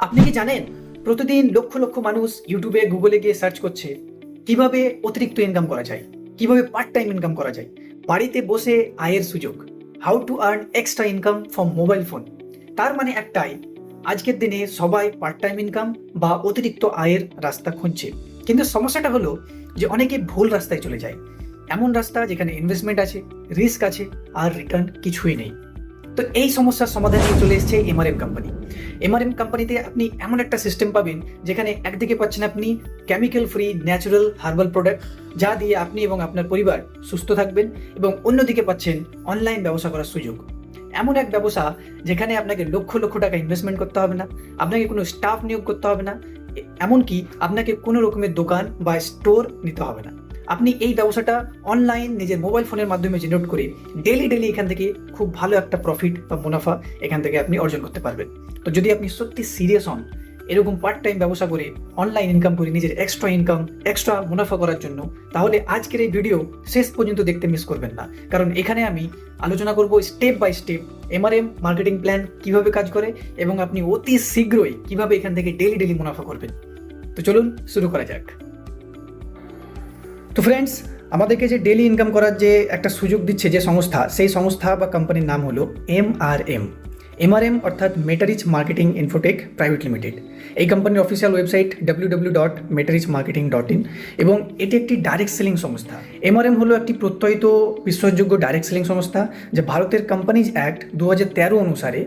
আপনি কি জানেন, প্রতিদিন লক্ষ লক্ষ মানুষ ইউটিউবে গুগলে গিয়ে সার্চ করছে, কীভাবে অতিরিক্ত ইনকাম করা যায়, কীভাবে পার্ট টাইম ইনকাম করা যায়? বাড়িতে বসে আয়ের সুযোগ how to earn extra income from mobile phone তার মানে একটাই, আজকের দিনে সবাই পার্ট টাইম ইনকাম বা অতিরিক্ত আয়ের রাস্তা খুঁজছে। কিন্তু সমস্যাটা হলো যে অনেকে ভুল রাস্তায় চলে যায়। এমন রাস্তা যেখানে ইনভেস্টমেন্ট আছে রিস্ক আছে, আর রিটার্ন কিছুই নেই। তো এই সমস্যার সমাধান নিয়ে চলে এসেছে এমআরএম কোম্পানি এমআরএম কোম্পানিতে আপনি এমন একটা সিস্টেম পাবেন, যেখানে একদিকে পাচ্ছেন আপনি chemical free natural herbal product যা দিয়ে আপনি এবং আপনার পরিবার সুস্থ থাকবেন এবং অন্যদিকে পাচ্ছেন অনলাইন ব্যবসা করার সুযোগ। এমন এক ব্যবসা যেখানে আপনাকে লক্ষ লক্ষ টাকা ইনভেস্টমেন্ট করতে হবে না, আপনাকে কোনো স্টাফ নিয়োগ করতে হবে না এমনকি আপনাকে কোনো রকমের দোকান বা স্টোর নিতে হবে না। আপনি এই ব্যবসাটা অনলাইন নিজের মোবাইল ফোনের মাধ্যমে জেনারেট করে ডেলি ডেলি এখান থেকে খুব ভালো একটা প্রফিট বা মুনাফা এখান থেকে আপনি অর্জন করতে পারবেন। তো যদি আপনি সত্যি সিরিয়াস হন, এরকম পার্ট টাইম ব্যবসা করে অনলাইন ইনকাম করে নিজের এক্সট্রা ইনকাম এক্সট্রা মুনাফা করার জন্য, তাহলে আজকের এই ভিডিও শেষ পর্যন্ত দেখতে মিস করবেন না। কারণ এখানে আমি আলোচনা করব step by step MRM marketing plan কীভাবে কাজ করে এবং আপনি অতি শীঘ্রই কীভাবে এখান থেকে ডেলি ডেলি মুনাফা করবেন। তো চলুন শুরু করা যাক। তো ফ্রেন্ডস আমাদেরকে যে ডেলি ইনকাম করার যে একটা সুযোগ দিচ্ছে যে সংস্থা, সেই সংস্থা বা কোম্পানির নাম হলো এম আর এম এমআরএম অর্থাৎ Metarich marketing infotech private limited এই কোম্পানির official website W W dot Metarich marketing dot in এবং এটি একটি ডাইরেক্ট সেলিং সংস্থা। এমআরএম হলো একটি প্রত্যয়িত বিশ্বাসযোগ্য ডাইরেক্ট সেলিং সংস্থা, যা ভারতের কোম্পানিজ অ্যাক্ট দু হাজার তেরো অনুসারে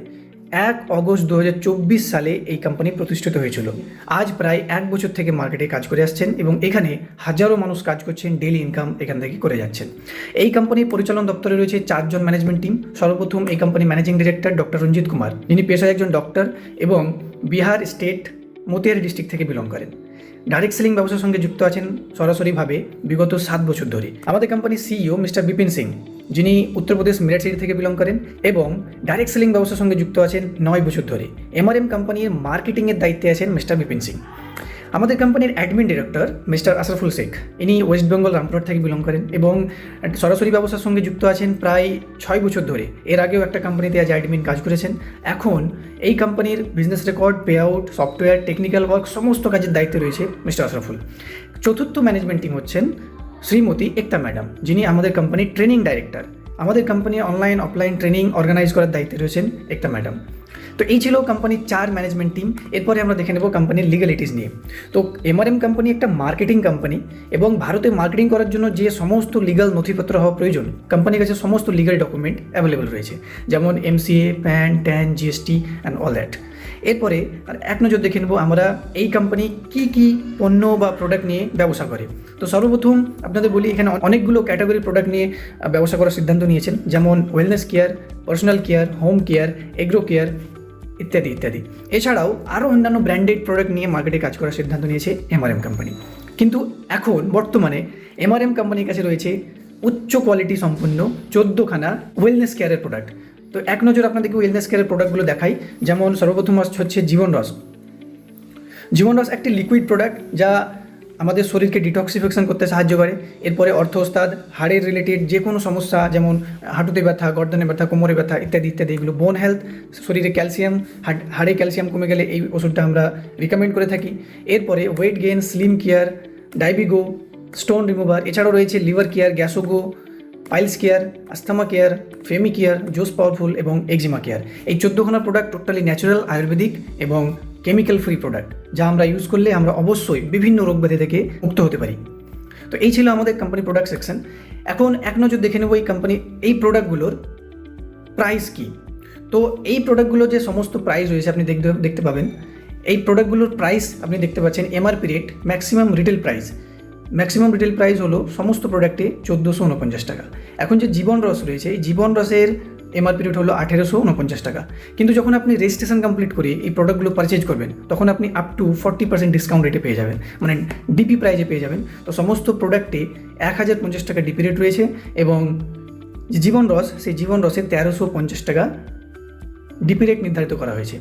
এক অগস্ট দু হাজার চব্বিশ সালে এই কোম্পানি প্রতিষ্ঠিত হয়েছিল। আজ প্রায় এক বছর থেকে মার্কেটে কাজ করে আসছেন এবং এখানে হাজারো মানুষ কাজ করছেন ডেলি ইনকাম এখান থেকে করে যাচ্ছেন। এই কোম্পানির পরিচালন দপ্তরে রয়েছে চারজন ম্যানেজমেন্ট টিম সর্বপ্রথম এই company managing director doctor Ranjit Kumar. যিনি পেশায় একজন ডক্টর এবং বিহার স্টেট মতিয়ারি ডিস্ট্রিক্ট থেকে বিলং করেন। ডাইরেক্ট সেলিং ব্যবসার সঙ্গে যুক্ত আছেন সরাসরিভাবে বিগত সাত বছর ধরে। আমাদের কোম্পানির সিইও মিস্টার বিপিন সিং। যিনি উত্তরপ্রদেশ মেরঠ সিটি থেকে বিলং করেন এবং ডাইরেক্ট সেলিং ব্যবসার সঙ্গে যুক্ত আছেন নয় বছর ধরে। এমআরএম কোম্পানির মার্কেটিংয়ের দায়িত্বে আছেন মিস্টার বিপিন সিং। আমাদের কোম্পানির admin director mister Ashraful Sheikh. ইনি ওয়েস্ট বেঙ্গল রামপুরহাট থেকে বিলং করেন এবং সরাসরি ব্যবসার সঙ্গে যুক্ত আছেন প্রায় ছয় বছর ধরে। এর আগেও একটা কোম্পানিতে আজ অ্যাডমিন কাজ করেছেন। এখন এই কোম্পানির business record pay out software technical work সমস্ত কাজের দায়িত্বে রয়েছে মিস্টার আশরাফুল। চতুর্থ ম্যানেজমেন্ট টিম হচ্ছেন শ্রীমতী একতা ম্যাডাম, যিনি আমাদের কোম্পানির ট্রেনিং ডাইরেক্টর আমাদের কোম্পানির অনলাইন অফলাইন ট্রেনিং অর্গানাইজ করার দায়িত্বে রয়েছেন একতা ম্যাডাম। তো এই ছিল কোম্পানির চার ম্যানেজমেন্ট টিম এরপরে আমরা দেখে নেব কোম্পানির লিগালিটিস নিয়ে। তো এমআরএম কোম্পানি একটা মার্কেটিং কোম্পানি এবং ভারতে মার্কেটিং করার জন্য যে সমস্ত লিগাল নথিপত্র হওয়া প্রয়োজন কোম্পানির কাছে সমস্ত লিগাল ডকুমেন্ট অ্যাভেলেবল রয়েছে। যেমন MCA PAN TAN GST and all that এরপরে আর এক নজর দেখে নেব আমরা এই কোম্পানি কি কি পণ্য বা প্রোডাক্ট নিয়ে ব্যবসা করে। তো সর্বপ্রথম আপনাদের বলি, এখানে অনেকগুলো ক্যাটাগরি প্রোডাক্ট নিয়ে ব্যবসা করার সিদ্ধান্ত নিয়েছেন। যেমন wellness care personal care home care agro care ইত্যাদি ইত্যাদি। এছাড়াও আরও অন্যান্য ব্র্যান্ডেড প্রোডাক্ট নিয়ে মার্কেটে কাজ করার সিদ্ধান্ত নিয়েছে এমআরএম কোম্পানি কিন্তু এখন বর্তমানে এমআরএম কোম্পানির কাছে রয়েছে উচ্চ কোয়ালিটি সম্পন্ন চোদ্দোখানা ওয়েলনেস কেয়ারের প্রোডাক্ট তো এক নজর আপনাদেরকে ওয়েলনেস কেয়ারের প্রোডাক্টগুলো দেখাই। যেমন সর্বপ্রথম হচ্ছে জীবন রস। জীবন রস একটি লিকুইড প্রোডাক্ট যা আমাদের শরীরকে ডিটক্সিফিকেশন করতে সাহায্য করে। এরপরে অর্থোস্তাদ হাড়ের রিলেটেড যে কোনো সমস্যা, যেমন হাঁটুতে ব্যথা, গর্দনে ব্যথা, কোমরে ব্যথা ইত্যাদি ইত্যাদি, এগুলো বোন হেলথ শরীরে ক্যালসিয়াম হাড়- ক্যালসিয়াম কমে গেলে এই ওষুধটা আমরা রিকমেন্ড করে থাকি। এরপরে ওয়েট গেইন স্লিম কেয়ার ডায়াবিগো স্টোন রিমুভার এছাড়াও রয়েছে liver care গ্যাসোগো piles care, asthma care, femi care, জোস পাওয়ারফুল এবং এক্সিমা কেয়ার। এই চোদ্দোখানা প্রোডাক্ট টোটালি ন্যাচারাল আয়ুর্বেদিক এবং কেমিক্যাল ফ্রি প্রোডাক্ট যা আমরা ইউজ করলে আমরা অবশ্যই বিভিন্ন রোগ ব্যাধি থেকে মুক্ত হতে পারি। তো এই ছিল আমাদের কোম্পানি প্রোডাক্ট সেকশন এখন এক নজর দেখে নেব এই কোম্পানি এই প্রোডাক্টগুলোর প্রাইস কি। তো এই প্রোডাক্টগুলো যে সমস্ত প্রাইস রয়েছে, আপনি দেখতে দেখতে পাবেন। এই প্রোডাক্টগুলোর প্রাইস আপনি দেখতে পাচ্ছেন MRP rate maximum retail price maximum retail price হলো সমস্ত প্রোডাক্টে চোদ্দোশো উনপঞ্চাশ টাকা। এখন যে জীবন রস রয়েছে, এই জীবন রসের এমআরপি রেট হলো আঠেরোশো উনপঞ্চাশ টাকা। কিন্তু যখন আপনি রেজিস্ট্রেশন কমপ্লিট করে এই প্রোডাক্টগুলো পারচেজ করবেন, তখন আপনি up to forty percent discount রেটে পেয়ে যাবেন। মানে ডিপি প্রাইজে পেয়ে যাবেন। তো সমস্ত প্রোডাক্টে এক হাজার পঞ্চাশ টাকা ডিপি রেট রয়েছে এবং জীবন রস, সেই জীবন রসে তেরোশো পঞ্চাশ টাকা ডিপি রেট নির্ধারিত করা হয়েছে।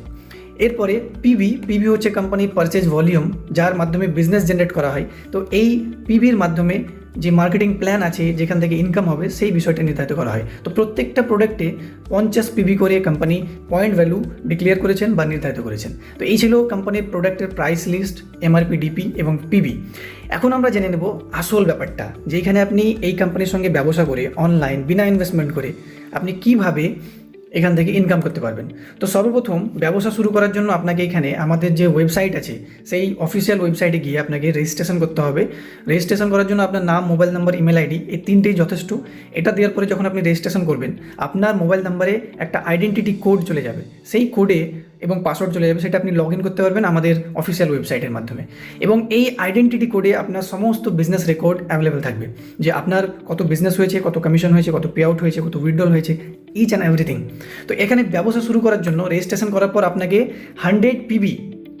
এরপরে পিভি পিবি হচ্ছে কোম্পানির পারচেজ ভলিউম যার মাধ্যমে বিজনেস জেনারেট করা হয়। তো এই পিবির মাধ্যমে যে মার্কেটিং প্ল্যান আছে, যেখান থেকে ইনকাম হবে, সেই বিষয়টা নির্ধারিত করা হয়। তো প্রত্যেকটা প্রোডাক্টে পঞ্চাশ পিভি করে কোম্পানি পয়েন্ট ভ্যালু ডিক্লেয়ার করেছেন বা নির্ধারিত করেছেন। তো এই ছিল কোম্পানির প্রোডাক্টের প্রাইস লিস্ট এমআরপি ডিপি এবং পিবি এখন আমরা জেনে নেব আসল ব্যাপারটা যেখানে আপনি এই কোম্পানির সঙ্গে ব্যবসা করে অনলাইন বিনা ইনভেস্টমেন্ট করে, আপনি কীভাবে এখান থেকে ইনকাম করতে পারবেন। তো সর্বপ্রথম ব্যবসা শুরু করার জন্য আপনাকে এখানে আমাদের যে ওয়েবসাইট আছে, সেই অফিসিয়াল ওয়েবসাইটে গিয়ে আপনাকে রেজিস্ট্রেশন করতে হবে। রেজিস্ট্রেশন করার জন্য আপনার নাম মোবাইল নাম্বার ইমেল আইডি এই তিনটেই যথেষ্ট। এটা দেওয়ার পরে যখন আপনি রেজিস্ট্রেশন করবেন, আপনার মোবাইল নাম্বারে একটা আইডেন্টিটি কোড চলে যাবে। সেই কোডে এবং পাসওয়ার্ড চলে যাবে, সেটা আপনি লগ ইন করতে পারবেন আমাদের অফিসিয়াল ওয়েবসাইটের মাধ্যমে। এবং এই আইডেন্টিটি কোডে আপনার সমস্ত বিজনেস রেকর্ড অ্যাভেলেবেল থাকবে। যে আপনার কত বিজনেস হয়েছে, কত কমিশন হয়েছে, কত পে আউট হয়েছে, কত উইথড্রল হয়েছে ইচ অ্যান্ড এভরিথিং তো এখানে ব্যবসা শুরু করার জন্য রেজিস্ট্রেশন করার পর আপনাকে হান্ড্রেড পিবি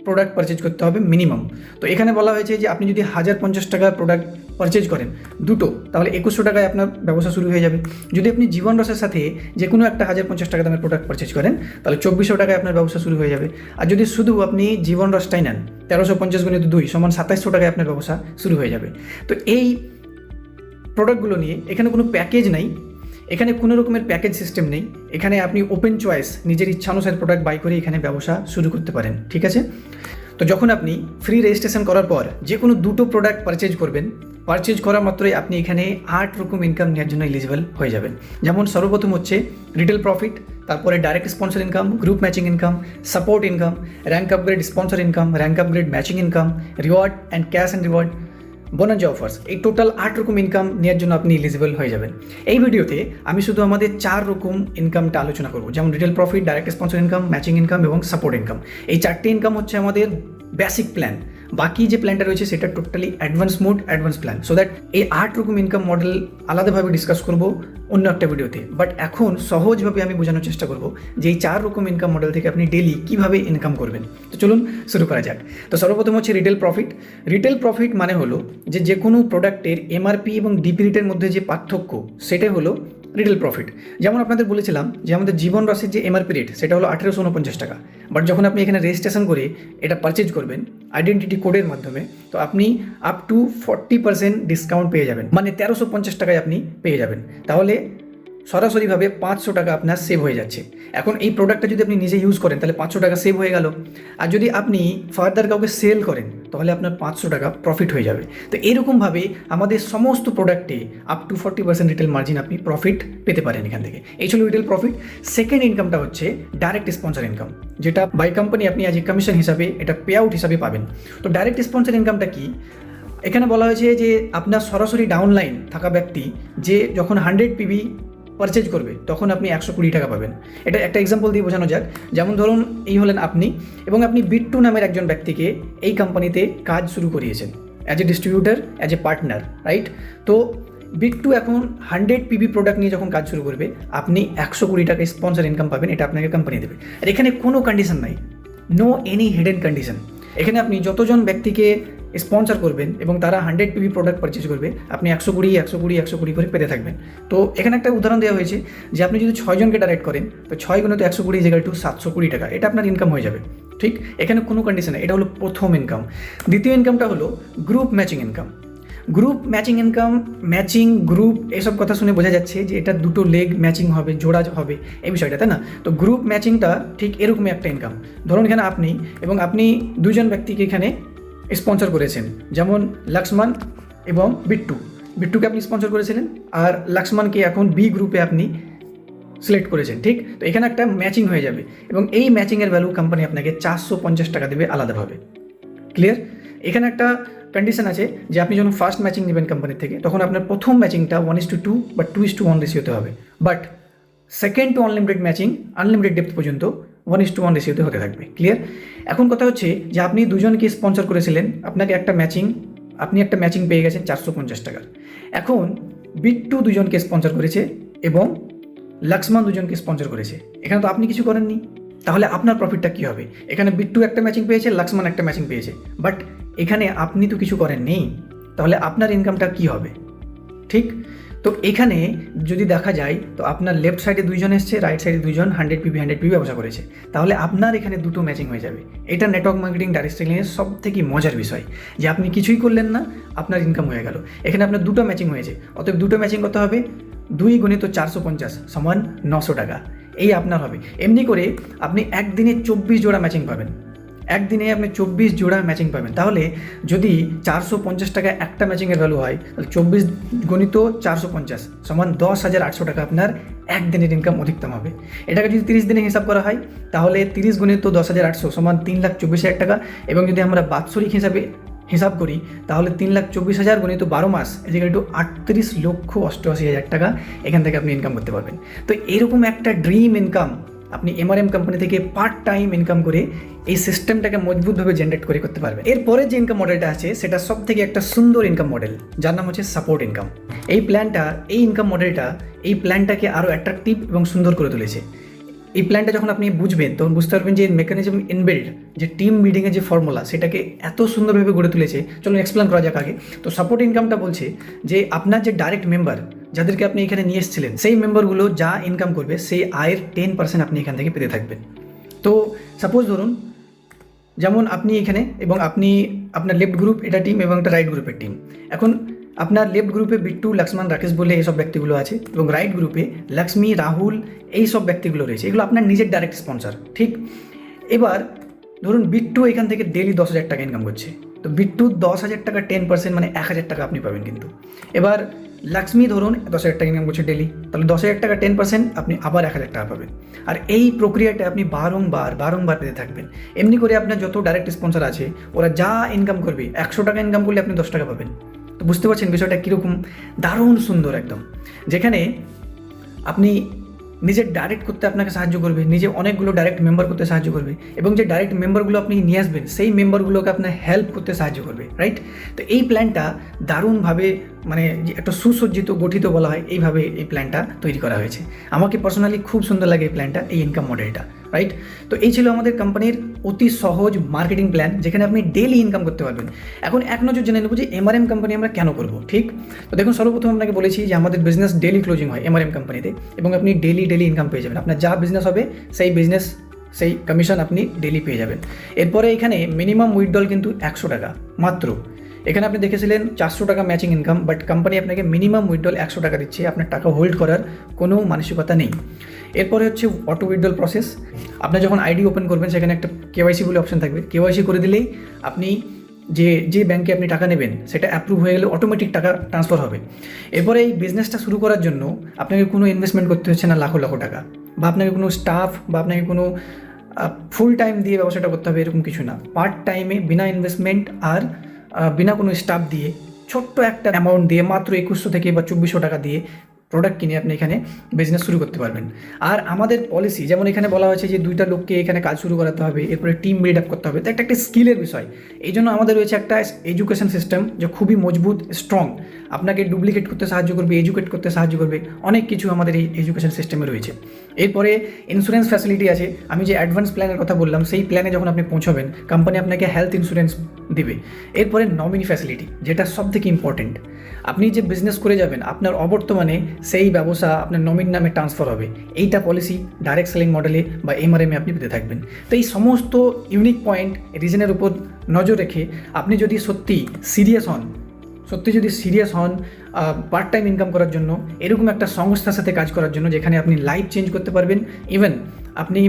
প্রোডাক্ট পারচেজ করতে হবে মিনিমাম তো এখানে বলা হয়েছে যে আপনি যদি হাজার পঞ্চাশ টাকার প্রোডাক্ট পারচেজ করেন দুটো, তাহলে একুশশো টাকায় আপনার ব্যবসা শুরু হয়ে যাবে। যদি আপনি জীবন রসের সাথে যে কোনো একটা হাজার পঞ্চাশ টাকা দামের প্রোডাক্ট পারচেজ করেন, তাহলে চব্বিশশো টাকায় আপনার ব্যবসা শুরু হয়ে যাবে। আর যদি শুধু আপনি জীবন রসটাই নেন, তেরোশো পঞ্চাশ গুণিত দুই সমান সাতাইশশো টাকায় আপনার ব্যবসা শুরু হয়ে যাবে। তো এই প্রোডাক্টগুলো নিয়ে এখানে কোনো প্যাকেজ নাই। এখানে কোনো রকমের প্যাকেজ সিস্টেম নেই। এখানে আপনি ওপেন চয়েস, নিজের ইচ্ছানুসার প্রোডাক্ট বাই করে এখানে ব্যবসা শুরু করতে পারেন, ঠিক আছে? তো যখন আপনি ফ্রি রেজিস্ট্রেশন করার পর যে কোনো দুটো প্রোডাক্ট পারচেজ করবেন পারচেজ করা মাত্রই আপনি এখানে আট রকম ইনকাম নেওয়ার জন্য এলিজিবল হয়ে যাবেন। যেমন সর্বপ্রথম হচ্ছে রিটেল প্রফিট তারপরে direct sponsor income group matching income support income rank upgrade sponsor income rank upgrade matching income reward and cash and reward bonus offers এই টোটাল আট রকম ইনকাম নেওয়ার জন্য আপনি এলিজিবল হয়ে যাবেন। এই ভিডিওতে আমি শুধু আমাদের চার রকম ইনকামটা আলোচনা করব, যেমন retail profit direct sponsor income matching income এবং সাপোর্ট ইনকাম এই চারটি ইনকাম হচ্ছে আমাদের বেসিক প্ল্যান বাকি যে প্ল্যানটা রয়েছে সেটা totally advance mode advance plan so that এই আট রকম ইনকাম মডেল আলাদাভাবে ডিসকাস করব অন্য একটা ভিডিওতে বাট এখন সহজভাবে আমি বোঝানোর চেষ্টা করব যে এই চার রকম ইনকাম মডেল থেকে আপনি ডেলি কীভাবে ইনকাম করবেন। তো চলুন শুরু করা যাক। তো সর্বপ্রথম হচ্ছে রিটেল প্রফিট রিটেল প্রফিট মানে হলো যে যে কোনো প্রোডাক্টের এমআরপি এবং ডিপি রেটের মধ্যে যে পার্থক্য সেটাই হলো রিটেল প্রফিট যেমন আপনাদের বলেছিলাম যে আমাদের জীবন রাশির যে এমআরপি রেট সেটা হলো আঠেরোশো উনপঞ্চাশ টাকা। বাট যখন আপনি এখানে রেজিস্ট্রেশন করে এটা পারচেজ করবেন আইডেন্টিটি কোডের মাধ্যমে, তো আপনি up to forty percent discount পেয়ে যাবেন। মানে তেরোশো পঞ্চাশ টাকায় আপনি পেয়ে যাবেন। তাহলে সরাসরিভাবে পাঁচশো টাকা আপনার সেভ হয়ে যাচ্ছে। এখন এই প্রোডাক্টটা যদি আপনি নিজে ইউজ করেন, তাহলে পাঁচশো টাকা সেভ হয়ে গেল। আর যদি আপনি ফার্দার কাউকে সেল করেন, তাহলে আপনার পাঁচশো টাকা প্রফিট হয়ে যাবে। তো এরকমভাবে আমাদের সমস্ত প্রোডাক্টে up to forty percent retail margin আপনি প্রফিট পেতে পারেন এখান থেকে। এই ছিল রিটেল প্রফিট সেকেন্ড ইনকামটা হচ্ছে ডাইরেক্ট স্পন্সর ইনকাম যেটা বাই কোম্পানি আপনি আজ কমিশন হিসাবে, এটা পে আউট হিসাবে পাবেন। তো ডাইরেক্ট স্পন্সর ইনকামটা কি? এখানে বলা হয়েছে যে আপনার সরাসরি ডাউনলাইন থাকা ব্যক্তি যে যখন হান্ড্রেড পিবি পারচেজ করবে, তখন আপনি একশো কুড়ি টাকা পাবেন। এটা একটা এক্সাম্পল দিয়ে বোঝানো যাক। যেমন ধরুন, এই হলেন আপনি এবং আপনি বিট্টু নামের একজন ব্যক্তিকে এই কোম্পানিতে কাজ শুরু করিয়েছেন as a distributor as a partner right তো বিট্টু এখন হান্ড্রেড পিবি প্রোডাক্ট নিয়ে যখন কাজ শুরু করবে, আপনি একশো কুড়ি টাকা স্পন্সর ইনকাম পাবেন, এটা আপনাকে কোম্পানি দেবে। আর এখানে কোনো কন্ডিশন নাই নো এনি হিডেন কন্ডিশন এখানে আপনি যতজন ব্যক্তিকে স্পন্সর করবেন এবং তারা হান্ড্রেড পিবি প্রোডাক্ট পারচেজ করবে, আপনি একশো কুড়ি একশো কুড়ি একশো কুড়ি করে পেতে থাকবেন। তো এখানে একটা উদাহরণ দেওয়া হয়েছে যে আপনি যদি ছয়জনকে ডাইরেক্ট করেন, তো ছয় গুণে তো একশো কুড়ি জায়গায় টু সাতশো কুড়ি টাকা, এটা আপনার ইনকাম হয়ে যাবে। ঠিক? এখানে কোনো কন্ডিশন এটা হলো প্রথম ইনকাম দ্বিতীয় ইনকামটা হলো group matching income group matching income matching group এসব কথা শুনে বোঝা যাচ্ছে যে এটা দুটো লেগ ম্যাচিং হবে, জোড়া হবে, এই বিষয়টা, তাই না? তো গ্রুপ ম্যাচিংটা ঠিক এরকমই একটা ইনকাম ধরুন এখানে আপনি এবং আপনি দুজন ব্যক্তিকে এখানে স্পন্সর করেছেন। যেমন লক্ষ্মণ এবং বিট্টু বিট্টুকে আপনি স্পন্সর করেছিলেন আর লক্ষ্মণকে এখন বি গ্রুপে আপনি সিলেক্ট করেছেন, ঠিক? তো এখানে একটা ম্যাচিং হয়ে যাবে এবং এই ম্যাচিংয়ের ভ্যালু কোম্পানি আপনাকে চারশো পঞ্চাশ টাকা দেবে আলাদাভাবে। ক্লিয়ার এখানে একটা কন্ডিশন আছে যে আপনি যখন ফার্স্ট ম্যাচিং নেবেন কোম্পানির থেকে, তখন আপনার প্রথম ম্যাচিংটা ওয়ান ইস টু টু বা টু ইস টু ওয়ান রেসিওতে হবে। But second to unlimited matching unlimited depth পর্যন্ত ওয়ান ইস টু ওয়ান রেসিওতে হতে থাকবে ক্লিয়ার এখন কথা হচ্ছে যে আপনি দুজনকে স্পন্সর করেছিলেন, আপনাকে একটা ম্যাচিং আপনি একটা ম্যাচিং পেয়ে গেছেন চারশো পঞ্চাশ টাকার। এখন বিট্টু দুজনকে স্পন্সর করেছে এবং লাক্সমান দুজনকে স্পন্সর করেছে। এখানে তো আপনি কিছু করেননি। তাহলে আপনার প্রফিটটা কী হবে? এখানে বিট্টু একটা ম্যাচিং পেয়েছে লাক্সমান একটা ম্যাচিং পেয়েছে। বাট এখানে আপনি তো কিছু করেন নেই তাহলে আপনার ইনকামটা কী হবে? ঠিক? তো এখানে যদি দেখা যায়, তো আপনার লেফট সাইডে দুইজন এসছে রাইট সাইডে দুইজন হান্ড্রেড পিবি হান্ড্রেড পিবি ব্যবসা করেছে। তাহলে আপনার এখানে দুটো ম্যাচিং হয়ে যাবে। এটা নেটওয়ার্ক মার্কেটিং ডাইরেক্ট সেলিংয়ের সব থেকে মজার বিষয়, যে আপনি কিছুই করলেন না, আপনার ইনকাম হয়ে গেল। এখানে আপনার দুটো ম্যাচিং হয়েছে। অতএব দুটো ম্যাচিং করতে হবে, দুই গুণিত চারশো পঞ্চাশ সমান নশো টাকা। এই আপনার হবে। এমনি করে আপনি একদিনে চব্বিশ জোড়া ম্যাচিং পাবেন। একদিনে আপনি চব্বিশ জোড়া ম্যাচিং পাবেন। তাহলে যদি চারশো পঞ্চাশ টাকা একটা ম্যাচিংয়ের ভ্যালু হয়, তাহলে চব্বিশ গণিত চারশো পঞ্চাশ সমান দশ হাজার আটশো টাকা আপনার একদিনের ইনকাম অধিকতম হবে। এটাকে যদি তিরিশ দিনে হিসাব করা হয়, তাহলে তিরিশ গণিত দশ হাজার আটশো সমান তিন লাখ চব্বিশ হাজার টাকা। এবং যদি আমরা বাৎসরিক হিসাবে হিসাব করি, তাহলে তিন লাখ চব্বিশ হাজার গণিত বারো মাস এদিকে একটু আটত্রিশ লক্ষ অষ্টআশি হাজার টাকা এখান থেকে আপনি ইনকাম করতে পারবেন। তো এরকম একটা ড্রিম ইনকাম আপনি এমআরএম কোম্পানি থেকে পার্ট টাইম ইনকাম করে এই সিস্টেমটাকে মজবুতভাবে জেনারেট করে করতে পারবেন। এরপরে যে ইনকাম মডেলটা আছে, সেটা সব থেকে একটা সুন্দর ইনকাম মডেল যার নাম হচ্ছে সাপোর্ট ইনকাম এই প্ল্যানটা এই ইনকাম মডেলটা এই প্ল্যানটাকে আরও অ্যাট্রাকটিভ এবং সুন্দর করে তুলেছে। এই প্ল্যানটা যখন আপনি বুঝবেন, তখন বুঝতে পারবেন যে মেকানিজম ইনবিল্ড যে টিম বিল্ডিংয়ের যে ফর্মুলা সেটাকে এত সুন্দরভাবে গড়ে তুলেছে। চলুন এক্সপ্লেন করা যাক আগে। তো সাপোর্ট ইনকামটা বলছে যে আপনার যে ডাইরেক্ট মেম্বার যাদেরকে আপনি এখানে নিয়ে এসেছিলেন, সেই মেম্বারগুলো যা ইনকাম করবে, সেই আয়ের টেন পার্সেন্ট আপনি এখান থেকে পেতে থাকবেন। তো সাপোজ ধরুন, যেমন আপনি এখানে এবং আপনি আপনার লেফট গ্রুপ এটা টিম এবং একটা রাইট গ্রুপের টিম এখন আপনার লেফট গ্রুপে বিট্টু, লক্ষ্মণ, রাকেশ বলে এইসব ব্যক্তিগুলো আছে এবং রাইট গ্রুপে লক্ষ্মী, রাহুল এই সব ব্যক্তিগুলো রয়েছে। এগুলো আপনার নিজের ডাইরেক্ট স্পন্সর ঠিক? এবার ধরুন বিট্টু এখান থেকে ডেলি দশ হাজার টাকা ইনকাম করছে। তো বিট্টু দশ হাজার টাকা টেন পার্সেন্ট মানে এক হাজার টাকা আপনি পাবেন কিন্তু। এবার লক্ষ্মী ধরুন দশ হাজার টাকা ইনকাম করছে ডেলি তাহলে দশ হাজার টাকা টেন পার্সেন্ট আপনি আবার এক হাজার টাকা পাবেন। আর এই প্রক্রিয়াটা আপনি বারংবার বারংবার পেতে থাকবেন। এমনি করে আপনার যত ডাইরেক্ট স্পন্সর আছে, ওরা যা ইনকাম করবে, একশো টাকা ইনকাম করলে আপনি দশ টাকা পাবেন। তো বুঝতে পারছেন বিষয়টা কীরকম? দারুণ সুন্দর একদম। যেখানে আপনি নিজের ডাইরেক্ট করতে আপনাকে সাহায্য করবে, নিজে অনেকগুলো ডাইরেক্ট মেম্বার করতে সাহায্য করবে এবং যে ডাইরেক্ট মেম্বারগুলো আপনি নিয়ে আসবেন, সেই মেম্বারগুলোকে আপনার হেল্প করতে সাহায্য করবে রাইট তো এই প্ল্যানটা দারুণভাবে মানে যে একটা সুসজ্জিত, গঠিত বলা হয়, এইভাবে এই প্ল্যানটা তৈরি করা হয়েছে। আমাকে পার্সোনালি খুব সুন্দর লাগে এই প্ল্যানটা এই ইনকাম মডেলটা রাইট তো এই ছিল আমাদের কোম্পানির অতি সহজ মার্কেটিং প্ল্যান যেখানে আপনি ডেলি ইনকাম করতে পারবেন। এখন এক নজর জেনে নেব যে এমআরএম কোম্পানি আমরা কেন করব, ঠিক? তো দেখুন, সর্বপ্রথম আপনাকে বলেছি যে আমাদের বিজনেস ডেলি ক্লোজিং হয় এমআরএম কোম্পানিতে এবং আপনি ডেলি ডেলি ইনকাম পেয়ে যাবেন। আপনার যা বিজনেস হবে, সেই বিজনেস সেই কমিশন আপনি ডেলি পেয়ে যাবেন। এরপরে এখানে মিনিমাম উইথড্রল কিন্তু একশো টাকা, মাত্র। এখানে আপনি দেখেছিলেন চারশো টাকা ম্যাচিং ইনকাম বাট কোম্পানি আপনাকে মিনিমাম উইথড্রল একশো টাকা দিচ্ছে, আপনার টাকা হোল্ড করার কোনো মানসিকতা নেই। এরপরে হচ্ছে অটো উইথড্রল প্রসেস আপনি যখন আইডি ওপেন করবেন, সেখানে একটা কেওয়াইসি বলে অপশন থাকবে। কেওয়াইসি করে দিলেই আপনি যে যে ব্যাংকে আপনি টাকা নেবেন, সেটা অ্যাপ্রুভ হয়ে গেলে অটোমেটিক টাকা ট্রান্সফার হবে। এরপরে এই বিজনেসটা শুরু করার জন্য আপনাকে কোনো ইনভেস্টমেন্ট করতে হচ্ছে না লাখো লাখো টাকা। বা আপনাকে কোনো স্টাফ বা আপনাকে কোনো ফুল টাইম দিয়ে ব্যবসাটা করতে হবে, এরকম কিছু না। পার্ট টাইমে বিনা ইনভেস্টমেন্ট আর বিনা কোনো স্টাফ দিয়ে ছোট্ট একটা অ্যামাউন্ট দিয়ে মাত্র একুশশো থেকে বা চব্বিশশো টাকা দিয়ে প্রোডাক্ট কিনে আপনি এখানে বিজনেস শুরু করতে পারবেন। আর আমাদের পলিসি যেমন এখানে বলা হয়েছে যে দুইটা লোককে এখানে কাজ শুরু করাতে হবে, এরপরে টিম বিল্ড আপ করতে হবে, তো একটা একটা স্কিলের বিষয়। এই জন্য আমাদের রয়েছে একটা এডুকেশন সিস্টেম যে খুবই মজবুত স্ট্রং আপনাকে ডুপ্লিকেট করতে সাহায্য করবে এডুকেট করতে সাহায্য করবে, অনেক কিছু আমাদের এই এডুকেশন সিস্টেমে রয়েছে। এরপরে ইন্স্যুরেন্স ফ্যাসিলিটি আছে, আমি যে অ্যাডভান্স প্ল্যানের কথা বললাম, সেই প্ল্যানে যখন আপনি পৌঁছবেন কোম্পানি আপনাকে হেলথ ইন্স্যুরেন্স দেবে। এরপরে নমিনি ফ্যাসিলিটি যেটা সব থেকে ইম্পর্টেন্ট আপনি যে বিজনেস করে যাবেন, আপনার অবর্তমানে সেই ব্যবসা আপনার নমিন নামে ট্রান্সফার হবে। এইটা পলিসি ডাইরেক্ট সেলিং মডেলে বা এমআরএমে আপনি পেতে থাকবেন। তো এই সমস্ত ইউনিক পয়েন্ট রিজনের উপর নজর রেখে আপনি যদি সত্যি সিরিয়াস হন, সত্যি যদি সিরিয়াস হন পার্ট টাইম ইনকাম করার জন্য, এরকম একটা সংস্থার সাথে কাজ করার জন্য যেখানে আপনি লাইফ চেঞ্জ করতে পারবেন ইভেন আপনি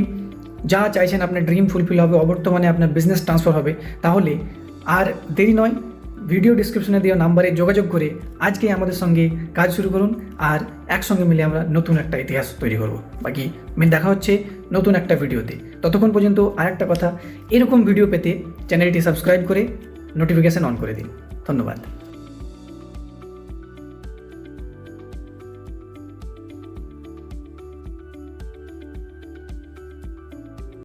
যা চাইছেন আপনার ড্রিম ফুলফিল হবে, অবর্তমানে আপনার বিজনেস ট্রান্সফার হবে, তাহলে আর দেরি নয় ভিডিও ডিসক্রিপশনে দেওয়া নাম্বারে যোগাযোগ করে আজকে আমাদের সঙ্গে কাজ শুরু করুন আর একসঙ্গে মিলে আমরা নতুন একটা ইতিহাস তৈরি করব। বাকি মেন দেখা হচ্ছে নতুন একটা ভিডিওতে। ততক্ষণ পর্যন্ত আর একটা কথা, এরকম ভিডিও পেতে চ্যানেলটি সাবস্ক্রাইব করে নোটিফিকেশান অন করে দিন। ধন্যবাদ।